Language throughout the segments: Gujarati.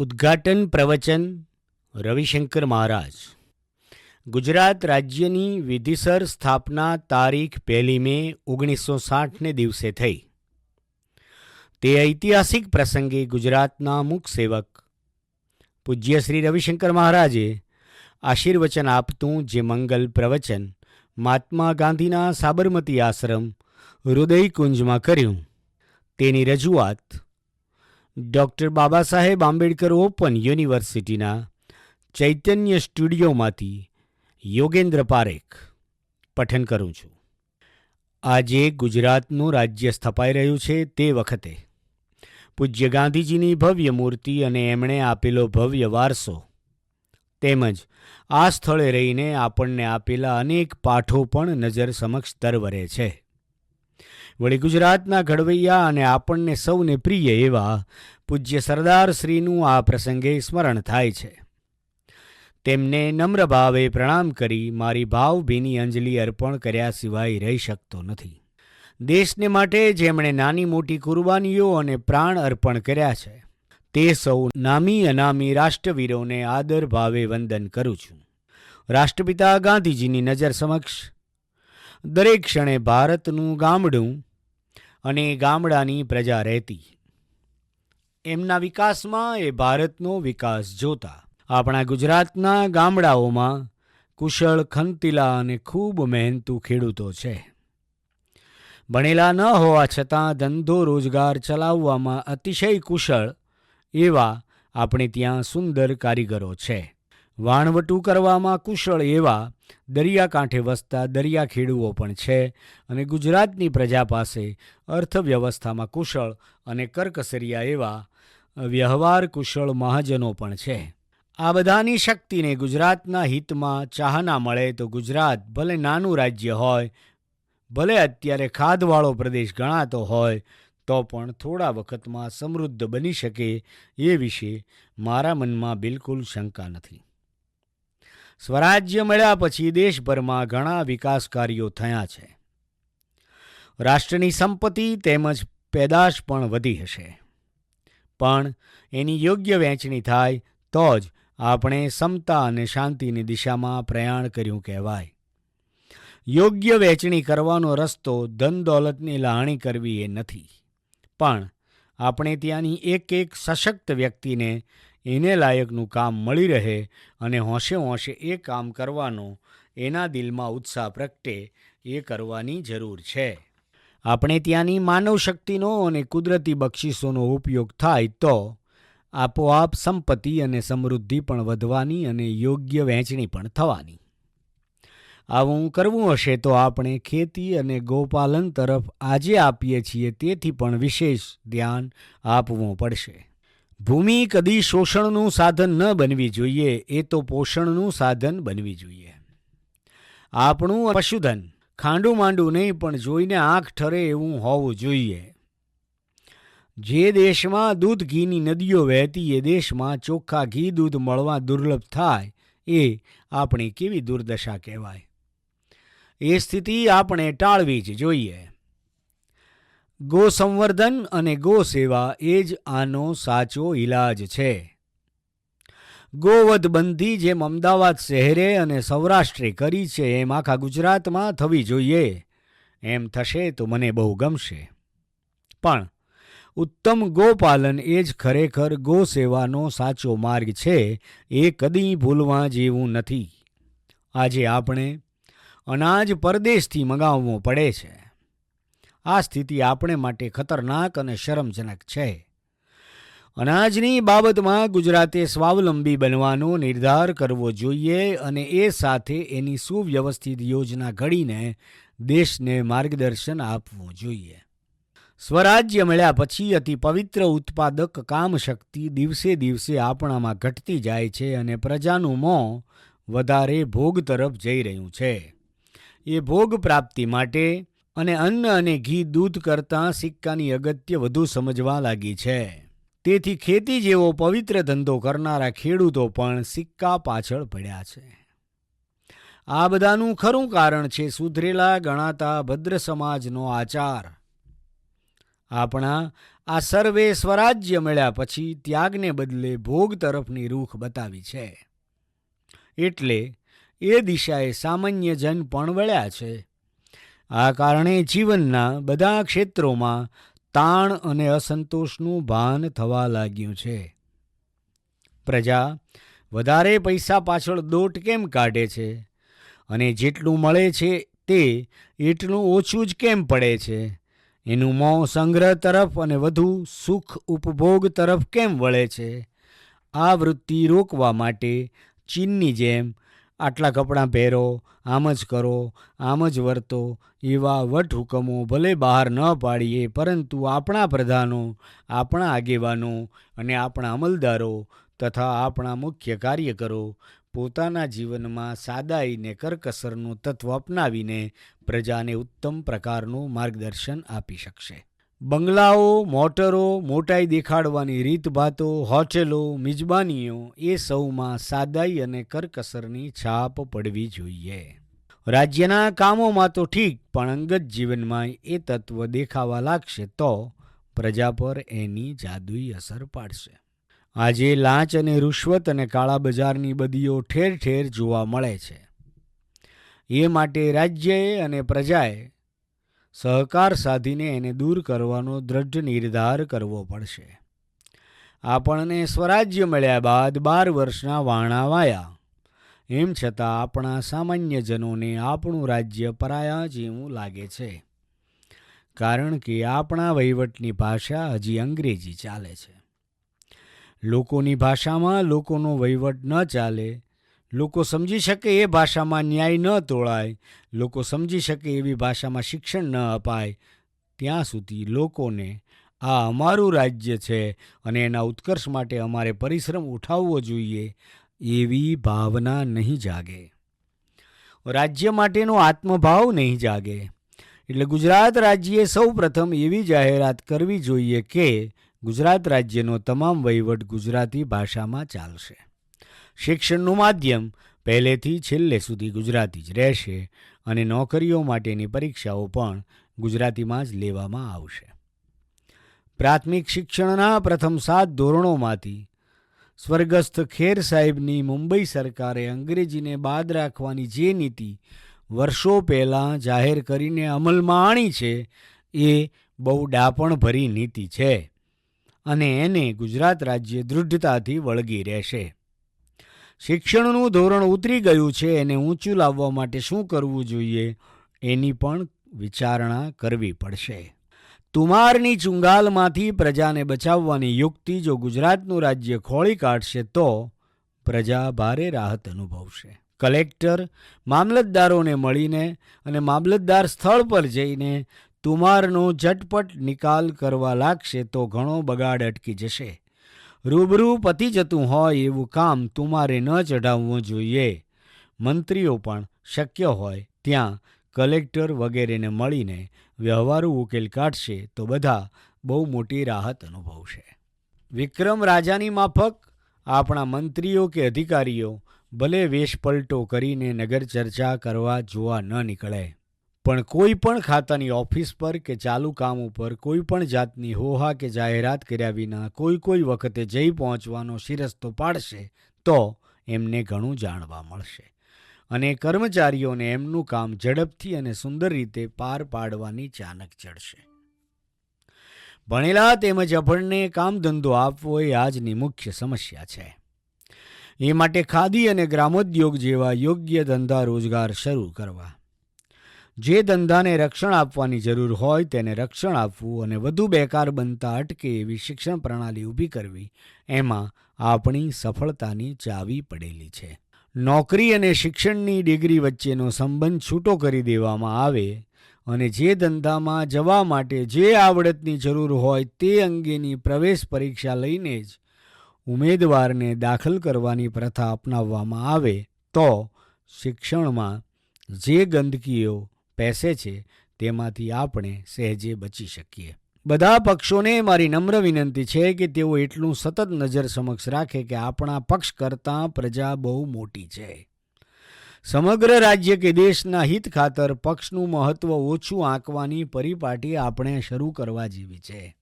ઉદ્ઘાટન પ્રવચન રવિશંકર મહારાજ. ગુજરાત રાજ્યની વિધિસર સ્થાપના તારીખ પહેલી મે ઓગણીસો સાઠને દિવસે થઈ. તે ઐતિહાસિક પ્રસંગે ગુજરાતના મુખ સેવક પૂજ્ય શ્રી રવિશંકર મહારાજે આશીર્વચન આપતું જે મંગલ પ્રવચન મહાત્મા ગાંધીના સાબરમતી આશ્રમ હૃદયકુંજમાં કર્યું. તેની રજૂઆત ડૉક્ટર બાબા સાહેબ આંબેડકર ઓપન યુનિવર્સિટીના ચૈતન્ય સ્ટુડિયોમાંથી યોગેન્દ્ર પારેખ પઠન કરું છું. આજે ગુજરાતનું રાજ્ય સ્થપાઈ રહ્યું છે તે વખતે. પૂજ્ય ગાંધીજીની ભવ્ય મૂર્તિ અને એમણે આપેલો ભવ્ય વારસો તેમજ આ સ્થળે રહીને આપણને આપેલા અનેક પાઠો પણ નજર સમક્ષ તરવરે છે. વળી ગુજરાતના ઘડવૈયા અને આપણને સૌને પ્રિય એવા પૂજ્ય સરદાર શ્રીનું આ પ્રસંગે સ્મરણ થાય છે. તેમને નમ્ર ભાવે પ્રણામ કરી મારી ભાવભીની અંજલિ અર્પણ કર્યા સિવાય રહી શકતો નથી. દેશને માટે જેમણે નાની મોટી કુરબાનીઓ અને પ્રાણ અર્પણ કર્યા છે, તે સૌ નામી અનામી રાષ્ટ્રવીરોને આદર ભાવે વંદન કરું છું. રાષ્ટ્રપિતા ગાંધીજીની નજર સમક્ષ દરેક ક્ષણે ભારતનું ગામડું અને ગામડાની પ્રજા રહેતી. એમના વિકાસમાં એ ભારતનો વિકાસ જોતા આપણા ગુજરાતના ગામડાઓમાં કુશળ ખંતીલા અને ખૂબ મહેનતુ ખેડૂતો છે. ભણેલા ન હોવા છતાં ધંધો રોજગાર ચલાવવામાં અતિશય કુશળ એવા આપણે ત્યાં સુંદર કારીગરો છે. વાણવટું કરવામાં કુશળ એવા દરિયાકાંઠે વસતા દરિયા ખેડૂઓ પણ છે અને ગુજરાતની પ્રજા પાસે અર્થવ્યવસ્થામાં કુશળ અને કરકસરિયા એવા વ્યવહાર કુશળ મહાજનો પણ છે. આ બધાની શક્તિને ગુજરાતના હિતમાં ચાહના મળે તો ગુજરાત ભલે નાનું રાજ્ય હોય, ભલે અત્યારે ખાદવાળો પ્રદેશ ગણાતો હોય, તો પણ થોડા વખતમાં સમૃદ્ધ બની શકે એ વિશે મારા મનમાં બિલકુલ શંકા નથી. સ્વરાજ્ય મળ્યા પછી દેશભરમાં ઘણા વિકાસ કાર્યો થયા છે. રાષ્ટ્રની સંપત્તિ તેમજ પેદાશ પણ વધી હશે. પણ એની યોગ્ય વહેંચણી થાય તો જ આપણે સમતા અને શાંતિની દિશામાં પ્રયાણ કર્યું કહેવાય. યોગ્ય વહેંચણી કરવાનો રસ્તો ધન દોલતની લહાણી કરવી એ નથી. પણ આપણે ત્યાંની એક એક સશક્ત વ્યક્તિને એને લાયકનું કામ મળી રહે અને હોંશે હોંશે એ કામ કરવાનો એના દિલમાં ઉત્સાહ પ્રગટે એ કરવાની જરૂર છે. આપણે ત્યાંની માનવ શક્તિનો અને કુદરતી બક્ષિસોનો ઉપયોગ થાય તો આપોઆપ સંપત્તિ અને સમૃદ્ધિ પણ વધવાની અને યોગ્ય વહેંચણી પણ થવાની. આવું કરવું હશે તો આપણે ખેતી અને ગોપાલન તરફ આજે આપીએ છીએ તેથી પણ વિશેષ ધ્યાન આપવું પડશે. ભૂમિ કદી શોષણનું સાધન ન બનવી જોઈએ, એ તો પોષણનું સાધન બનવી જોઈએ. આપણું પશુધન ખાંડું માંડું નહીં, પણ જોઈને આંખ ઠરે એવું હોવું જોઈએ. જે દેશમાં દૂધ ઘીની નદીઓ વહેતી, એ દેશમાં ચોખ્ખા ઘી દૂધ મળવા દુર્લભ થાય, એ આપણી કેવી દુર્દશા કહેવાય? એ સ્થિતિ આપણે ટાળવી જ જોઈએ. ગો સંવર્ધન અને ગો સેવા એ જ આનો સાચો ઈલાજ છે. ગોવધબંધી જેમ અમદાવાદ શહેરે અને સૌરાષ્ટ્રે કરી છે એમ આખા ગુજરાતમાં થવી જોઈએ. એમ થશે તો મને બહુ ગમશે. પણ ઉત્તમ ગોપાલન એ જ ખરેખર ગો સેવાનો સાચો માર્ગ છે એ કદી ભૂલવા જેવું નથી. આજે આપણે અનાજ પરદેશથી મગાવવું પડે છે. આ સ્થિતિ આપણે માટે ખતરનાક અને શરમજનક છે. અનાજની બાબતમાં ગુજરાતે સ્વાવલંબી બનવાનો નિર્ધાર કરવો જોઈએ અને એ સાથે એની સુવ્યવસ્થિત યોજના ઘડીને દેશને માર્ગદર્શન આપવું જોઈએ. સ્વરાજ્ય મળ્યા પછી અતિ પવિત્ર ઉત્પાદક કામશક્તિ દિવસે દિવસે આપણામાં ઘટતી જાય છે અને પ્રજાનું મોં વધારે ભોગ તરફ જઈ રહ્યું છે. એ ભોગ પ્રાપ્તિ માટે અને અન્ન અને ઘી દૂધ કરતાં સિક્કાની અગત્ય વધુ સમજવા લાગી છે. તેથી ખેતી જેવો પવિત્ર ધંધો કરનારા ખેડૂતો પણ સિક્કા પાછળ પડ્યા છે. આ બધાનું ખરું કારણ છે સુધરેલા ગણાતા ભદ્ર સમાજનો આચાર. આપણા આ સર્વે સ્વરાજ્ય મળ્યા પછી ત્યાગને બદલે ભોગ તરફની રૂખ બતાવી છે. એટલે એ દિશાએ સામાન્ય જન પણ વળ્યા છે. આ કારણે જીવનના બધા ક્ષેત્રોમાં તાણ અને અસંતોષનું ભાન થવા લાગ્યું છે. પ્રજા વધારે પૈસા પાછળ દોટ કેમ કાઢે છે? અને જેટલું મળે છે તે એટલું ઓછું જ કેમ પડે છે? એનું મોં સંગ્રહ તરફ અને વધુ સુખ ઉપભોગ તરફ કેમ વળે છે? આ વૃત્તિ રોકવા માટે ચીનની જેમ આટલા કપડાં પહેરો, આમ જ કરો, આમ જ વર્તો, એવા વટહુકમો ભલે બહાર ન પાડીએ, પરંતુ આપણા પ્રધાનો, આપણા આગેવાનો અને આપણા અમલદારો તથા આપણા મુખ્ય કાર્યકરો પોતાના જીવનમાં સાદાઈને કરકસરનું તત્વ અપનાવીને પ્રજાને ઉત્તમ પ્રકારનું માર્ગદર્શન આપી શકશે. બંગલાઓ, મોટરો, મોટાઈ દેખાડવાની રીતભાતો, હોટેલો, મિજબાનીઓ, એ સૌમાં સાદાઈ અને કરકસરની છાપ પડવી જોઈએ. રાજ્યના કામોમાં તો ઠીક, પણ અંગત જીવનમાં એ તત્વ દેખાવા લાગશે તો પ્રજા પર એની જાદુઈ અસર પાડશે. આજે લાંચ અને રૂશ્વત અને કાળા બજારની બદીઓ ઠેર ઠેર જોવા મળે છે. એ માટે રાજ્યએ અને પ્રજાએ સહકાર સાધીને એને દૂર કરવાનો દ્રઢ નિર્ધાર કરવો પડશે. આપણને સ્વરાજ્ય મળ્યા બાદ બાર વર્ષના વાણા વાયા. એમ છતાં આપણા સામાન્યજનોને આપણું રાજ્ય પરાયા જેવું લાગે છે. કારણ કે આપણા વહીવટની ભાષા હજી અંગ્રેજી ચાલે છે. લોકોની ભાષામાં લોકોનો વહીવટ ન ચાલે લોકો સમજી શકે એ ભાષામાં ન્યાય ન તોળાય, લોકો સમજી શકે એવી ભાષામાં શિક્ષણ ન અપાય, ત્યાં સુધી લોકોને આ અમારું રાજ્ય છે અને એના ઉત્કર્ષ માટે અમારે પરિશ્રમ ઉઠાવવો જોઈએ એવી ભાવના નહીં જાગે. રાજ્ય માટેનો આત્મભાવ નહીં જાગે. એટલે ગુજરાત રાજ્યે સૌ પ્રથમ એવી જાહેરાત કરવી જોઈએ કે ગુજરાત રાજ્યનો તમામ વહીવટ ગુજરાતી ભાષામાં ચાલશે. શિક્ષણનું માધ્યમ પહેલેથી છેલ્લે સુધી ગુજરાતી જ રહેશે અને નોકરીઓ માટેની પરીક્ષાઓ પણ ગુજરાતીમાં જ લેવામાં આવશે. પ્રાથમિક શિક્ષણના પ્રથમ સાત ધોરણોમાંથી સ્વર્ગસ્થ ખેર સાહેબની મુંબઈ સરકારે અંગ્રેજીને બાદ રાખવાની જે નીતિ વર્ષો પહેલાં જાહેર કરીને અમલમાં આણી છે, એ બહુ ડાપણભરી નીતિ છે અને એને ગુજરાત રાજ્ય દૃઢતાથી વળગી રહેશે. શિક્ષણનું ધોરણ ઉતરી ગયું છે એને ઊંચું લાવવા માટે શું કરવું જોઈએ એની પણ વિચારણા કરવી પડશે. તુમારની ચુંગાલમાંથી પ્રજાને બચાવવાની યુક્તિ જો ગુજરાતનું રાજ્ય ખોળી કાઢશે તો પ્રજા ભારે રાહત અનુભવશે. કલેક્ટર મામલતદારોને મળીને અને મામલતદાર સ્થળ પર જઈને તુમારનો ઝટપટ નિકાલ કરવા લાગશે તો ઘણો બગાડ અટકી જશે. રૂબરૂ પતી જતું હોય એવું કામ તુમારે ન ચઢાવવું જોઈએ. મંત્રીઓ પણ શક્ય હોય ત્યાં કલેક્ટર વગેરેને મળીને વ્યવહારુ ઉકેલ કાઢશે તો બધા બહુ મોટી રાહત અનુભવશે. વિક્રમ રાજાની માફક, આપણા મંત્રીઓ કે અધિકારીઓ ભલે વેશપલટો કરીને નગર ચર્ચા કરવા જોવા ન નીકળે. પણ કોઈ પણ ખાતાની ઓફિસ પર કે ચાલુ કામ ઉપર કોઈ પણ જાતની હોહા કે જાહેરાત કર્યા વિના કોઈ કોઈ વખતે જઈ પહોંચવાનો શિરસ્તો પાડશે તો એમને ઘણું જાણવા મળશે. અને કર્મચારીઓને એમનું કામ ઝડપથી અને સુંદર રીતે પાર પાડવાની ચાનક ચડશે. ભણેલા તેમજ અભણને કામ ધંધો આપવો એ આજની મુખ્ય સમસ્યા છે. એ માટે ખાદી અને ગ્રામોદ્યોગ જેવા યોગ્ય ધંધા રોજગાર શરૂ કરવા. જે ધંધાને રક્ષણ આપવાની જરૂર હોય તેને રક્ષણ આપવું અને વધુ બેકાર બનતા અટકે એવી શિક્ષણ પ્રણાલી ઊભી કરવી, એમાં આપણી સફળતાની ચાવી પડેલી છે. નોકરી અને શિક્ષણની ડિગ્રી વચ્ચેનો સંબંધ છૂટો કરી દેવામાં આવે અને જે ધંધામાં જવા માટે જે આવડતની જરૂર હોય તે અંગેની પ્રવેશ પરીક્ષા લઈને જ ઉમેદવારને દાખલ કરવાની પ્રથા અપનાવવામાં આવે, તો શિક્ષણમાં જે ગંદકીઓ પેસે છે, તેમાંથી આપણે સહેજે બચી શકીએ. બધા પક્ષોને મારી નમ્ર વિનંતી છે કે તેઓ એટલું સતત નજર સમક્ષ રાખે કે આપણા પક્ષ કરતાં પ્રજા બહુ મોટી છે. સમગ્ર રાજ્ય કે દેશના હિત ખાતર પક્ષનું મહત્વ ઓછું આંકવાની પરિપાટી આપણે શરૂ કરવા જેવી છે.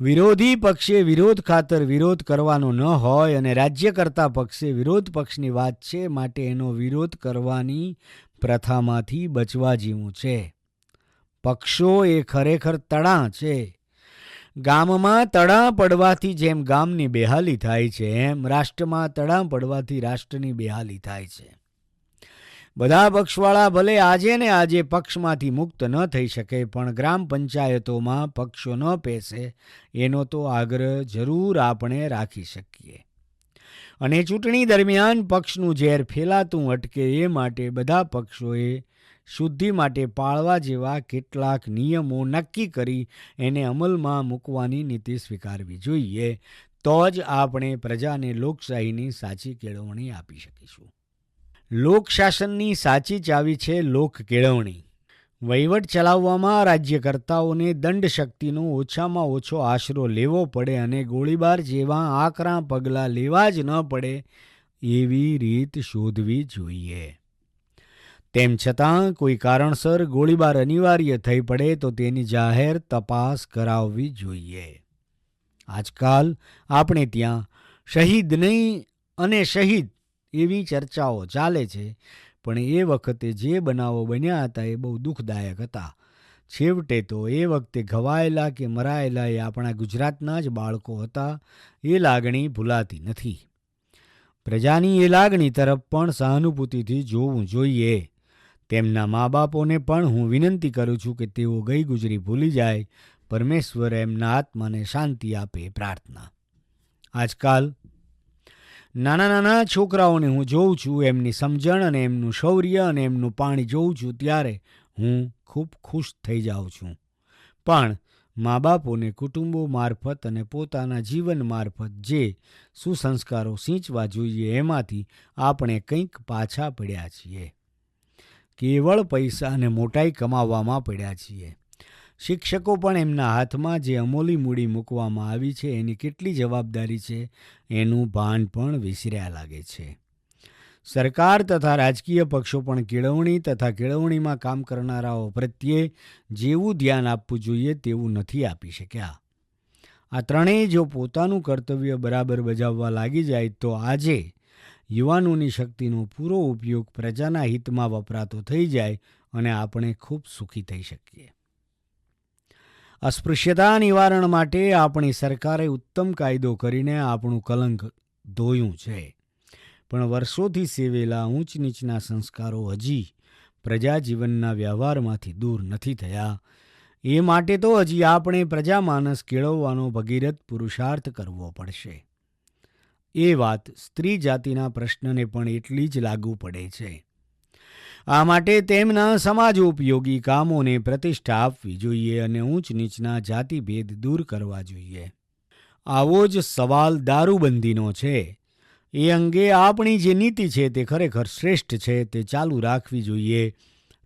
વિરોધી પક્ષે વિરોધ ખાતર વિરોધ કરવાનો ન હોય અને રાજ્યકર્તા પક્ષે વિરોધ પક્ષની વાત છે માટે એનો વિરોધ કરવાની પ્રથામાંથી બચવા જેવું છે. પક્ષો એ ખરેખર તળાં છે. ગામમાં તળાં પડવાથી જેમ ગામની બેહાલી થાય છે, એમ રાષ્ટ્રમાં તળાં પડવાથી રાષ્ટ્રની બેહાલી થાય છે. બધા પક્ષવાળા ભલે આજે ને આજે પક્ષમાંથી મુક્ત ન થઈ શકે, પણ ગ્રામ પંચાયતોમાં પક્ષો ન પેસે, એનો તો આગ્રહ જરૂર આપણે રાખી શકીએ. અને ચૂંટણી દરમિયાન પક્ષનું ઝેર ફેલાતું અટકે એ માટે બધા પક્ષોએ શુદ્ધિ માટે પાળવા જેવા કેટલાક નિયમો નક્કી કરી એને અમલમાં મૂકવાની નીતિ સ્વીકારવી જોઈએ. તો જ આપણે પ્રજાને લોકશાહીની સાચી કેળવણી આપી શકીશું. લોકશાસનની સાચી ચાવી છે લોક કેળવણી. વહીવટ ચલાવવામાં રાજ્યકર્તાઓને દંડ શક્તિનો ઓછામાં ઓછો આશરો લેવો પડે અને ગોળીબાર જેવા આકરા પગલાં લેવા જ ન પડે એવી રીત શોધવી જોઈએ. તેમ છતાં, કોઈ કારણસર ગોળીબાર અનિવાર્ય થઈ પડે તો તેની જાહેર તપાસ કરાવવી જોઈએ. આજકાલ આપણે ત્યાં શહીદ નહીં અને શહીદ એવી ચર્ચાઓ ચાલે છે, પણ એ વખતે જે બનાવો બન્યા હતા એ બહુ દુઃખદાયક હતા. છેવટે તો એ વખતે ઘવાયેલા કે મરાયેલા એ આપણા ગુજરાતના જ બાળકો હતા, એ લાગણી ભૂલાતી નથી. પ્રજાની એ લાગણી તરફ પણ સહાનુભૂતિથી જોવું જોઈએ. તેમના મા બાપોને પણ હું વિનંતી કરું છું કે તેઓ ગઈ ગુજરી ભૂલી જાય, પરમેશ્વર એમના આત્માને શાંતિ આપે પ્રાર્થના. આજકાલ નાના નાના છોકરાઓને હું જોઉં છું, એમની સમજણ અને એમનું શૌર્ય અને એમનું પાણી જોઉં છું, ત્યારે હું ખૂબ ખુશ થઈ જાઉં છું. પણ મા બાપોને કુટુંબો મારફત અને પોતાના જીવન મારફત જે સુસંસ્કારો સિંચવા જોઈએ, એમાંથી આપણે કંઈક પાછા પડ્યા છીએ. કેવળ પૈસા અને મોટાઈ કમાવવામાં પડ્યા છીએ. શિક્ષકો પણ એમના હાથમાં જે અમોલી મૂડી મૂકવામાં આવી છે, એની કેટલી જવાબદારી છે, એનું ભાન પણ વિસર્યા લાગે છે. સરકાર તથા રાજકીય પક્ષો પણ કેળવણી તથા કેળવણીમાં કામ કરનારાઓ પ્રત્યે જેવું ધ્યાન આપવું જોઈએ તેવું નથી આપી શક્યા. આ ત્રણેય જો પોતાનું કર્તવ્ય બરાબર બજાવવા લાગી જાય તો આજે યુવાનોની શક્તિનો પૂરો ઉપયોગ પ્રજાના હિતમાં વપરાતો થઈ જાય અને આપણે ખૂબ સુખી થઈ શકીએ. અસ્પૃશ્યતા નિવારણ માટે આપણી સરકારે ઉત્તમ કાયદો કરીને આપણું કલંક ધોયું છે. પણ વર્ષોથી સેવેલા ઊંચ નીચના સંસ્કારો હજી પ્રજાજીવનના વ્યવહારમાંથી દૂર નથી થયા. એ માટે તો હજી આપણે પ્રજામાનસ કેળવવાનો ભગીરથ પુરુષાર્થ કરવો પડશે. એ વાત સ્ત્રી જાતિના પ્રશ્નને પણ એટલી જ લાગુ પડે છે. આ માટે તેમના સમાજ ઉપયોગી કામોને પ્રતિષ્ઠા આપવી જોઈએ અને ઊંચ નીચના જાતિભેદ દૂર કરવા જોઈએ. આવો જ સવાલ દારૂબંધીનો છે. એ અંગે આપણી જે નીતિ છે તે ખરેખર શ્રેષ્ઠ છે તે ચાલુ રાખવી જોઈએ.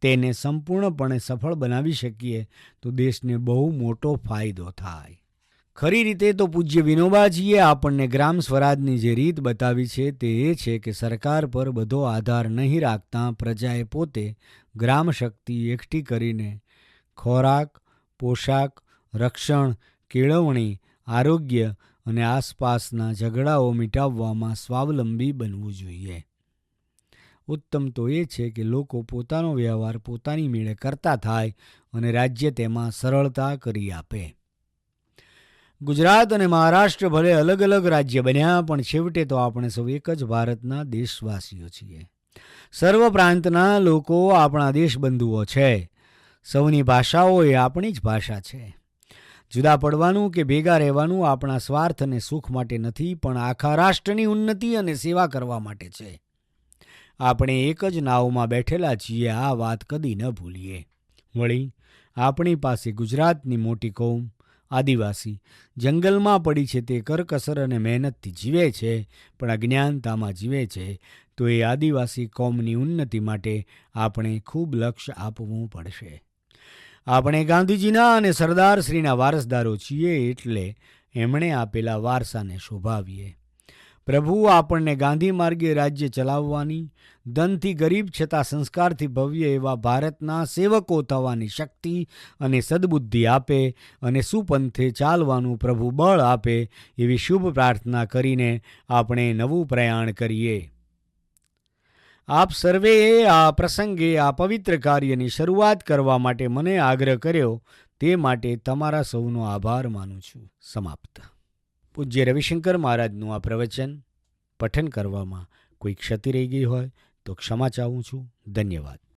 તેને સંપૂર્ણપણે સફળ બનાવી શકીએ તો દેશને બહુ મોટો ફાયદો થાય. ખરી રીતે તો પૂજ્ય વિનોબાજીએ આપણને ગ્રામ સ્વરાજની જે રીત બતાવી છે તે એ છે કે સરકાર પર બધો આધાર નહીં રાખતા પ્રજાએ પોતે ગ્રામ શક્તિ એકઠી કરીને ખોરાક, પોશાક, રક્ષણ, કેળવણી, આરોગ્ય અને આસપાસના ઝઘડાઓ મિટાવવામાં સ્વાવલંબી બનવું જોઈએ. ઉત્તમ તો એ છે કે લોકો પોતાનો વ્યવહાર પોતાની મેળે કરતા થાય અને રાજ્ય તેમાં સરળતા કરી આપે. ગુજરાત અને મહારાષ્ટ્ર ભલે અલગ અલગ રાજ્ય બન્યા, પણ છેવટે તો આપણે સૌ એક જ ભારતના દેશવાસીઓ છીએ. સર્વ પ્રાંતના લોકો આપણા દેશબંધુઓ છે. સૌની ભાષાઓ એ આપણી જ ભાષા છે. જુદા પડવાનું કે ભેગા રહેવાનું આપણા સ્વાર્થ અને સુખ માટે નથી, પણ આખા રાષ્ટ્રની ઉન્નતિ અને સેવા કરવા માટે છે. આપણે એક જ નાવમાં બેઠેલા છીએ, આ વાત કદી ન ભૂલીએ. વળી, આપણી પાસે ગુજરાતની મોટી કૌમ આદિવાસી. જંગલમાં પડી છે તે કરકસર અને મહેનતથી જીવે છે, પણ અજ્ઞાનતામાં જીવે છે, તો એ આદિવાસી કોમની ઉન્નતિ માટે આપણે ખૂબ લક્ષ્ય આપવું પડશે. આપણે ગાંધીજીના અને સરદારશ્રીના વારસદારો છીએ એટલે એમણે આપેલા વારસાને શોભાવીએ. પ્રભુ, આપણને ગાંધી માર્ગે રાજ્ય ચલાવવાની, ધનથી ગરીબ છતાં સંસ્કારથી ભવ્ય એવા ભારતના સેવકો થવાની શક્તિ અને સદબુદ્ધિ આપે અને સુપંથે ચાલવાનું પ્રભુ બળ આપે એવી શુભ પ્રાર્થના કરીને આપણે નવું પ્રયાણ કરીએ. આપ સર્વેએ આ પ્રસંગે આ પવિત્ર કાર્યની શરૂઆત કરવા માટે મને આગ્રહ કર્યો, તે માટે તમારા સૌનો આભાર માનું છું. સમાપ્ત. પૂજ્ય રવિશંકર મહારાજનું આ પ્રવચન પઠન કરવામાં કોઈ ક્ષતિ રહી ગઈ હોય તો ક્ષમા ચાહું છું. ધન્યવાદ.